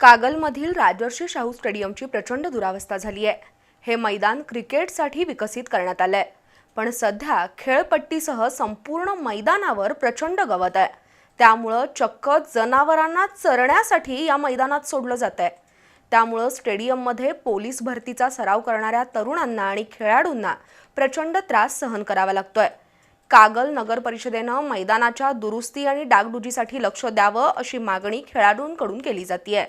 कागलमधील राजर्षी शाहू स्टेडियमची प्रचंड दुरावस्था झाली आहे. हे मैदान क्रिकेटसाठी विकसित करण्यात आलंय. पण सध्या खेळपट्टीसह संपूर्ण मैदानावर प्रचंड गवत आहे. त्यामुळं चक्क जनावरांना चरण्यासाठी या मैदानात सोडलं जात आहे त्यामुळं स्टेडियममध्ये पोलीस भरतीचा सराव करणाऱ्या तरुणांना आणि खेळाडूंना प्रचंड त्रास सहन करावा लागतोय. कागल नगर परिषदेनं मैदानाच्या दुरुस्ती आणि डागडुजीसाठी लक्ष द्यावं अशी मागणी खेळाडूंकडून केली जाते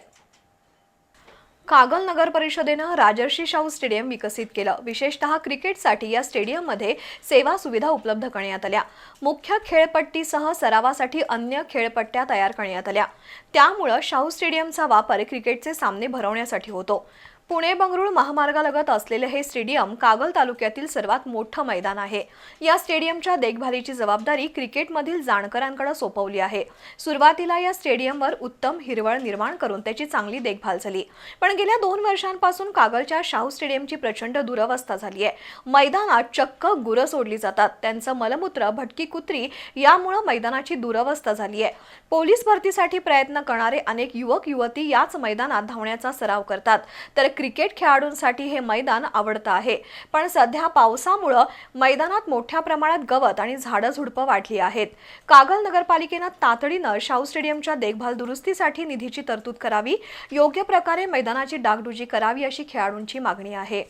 कागल नगर परिषदेनं राजर्षी शाहू स्टेडियम विकसित केलं. विशेषतः क्रिकेटसाठी या स्टेडियममध्ये सेवा सुविधा उपलब्ध करण्यात आल्या. मुख्य खेळपट्टीसह सरावासाठी अन्य खेळपट्ट्या तयार करण्यात आल्या. त्यामुळं शाहू स्टेडियमचा वापर क्रिकेटचे सामने भरवण्यासाठी होतो. पुणे बंगळुरू महामार्गालगत असलेले हे स्टेडियम कागल तालुक्यातील सर्वात मोठं मैदान आहे. या स्टेडियमच्या देखभालीची जबाबदारी क्रिकेटमधील जाणकरांकडे सोपवली आहे. सुरुवातीला या स्टेडियमवर उत्तम हिरवळ निर्माण करून त्याची चांगली देखभाल झाली. पण गेल्या दोन वर्षांपासून कागलच्या शाहू स्टेडियमची प्रचंड दुरवस्था झाली आहे. मैदानात चक्क गुरं सोडली जातात. त्यांचं मलमूत्र भटकी कुत्री यामुळं मैदानाची दुरवस्था झाली आहे. पोलीस भरतीसाठी प्रयत्न करणारे अनेक युवक युवती याच मैदानात धावण्याचा सराव करतात. तर क्रिकेट खेळाडूंसाठी हे मैदान आवडतं आहे. पण सध्या पावसामुळं मैदानात मोठ्या प्रमाणात गवत आणि झाडं झुडपं वाढली आहेत. कागल नगरपालिकेनं तातडीनं शाहू स्टेडियमच्या देखभाल दुरुस्तीसाठी निधीची तरतूद करावी योग्य प्रकारे मैदानाची डागडुजी करावी अशी खेळाडूंची मागणी आहे.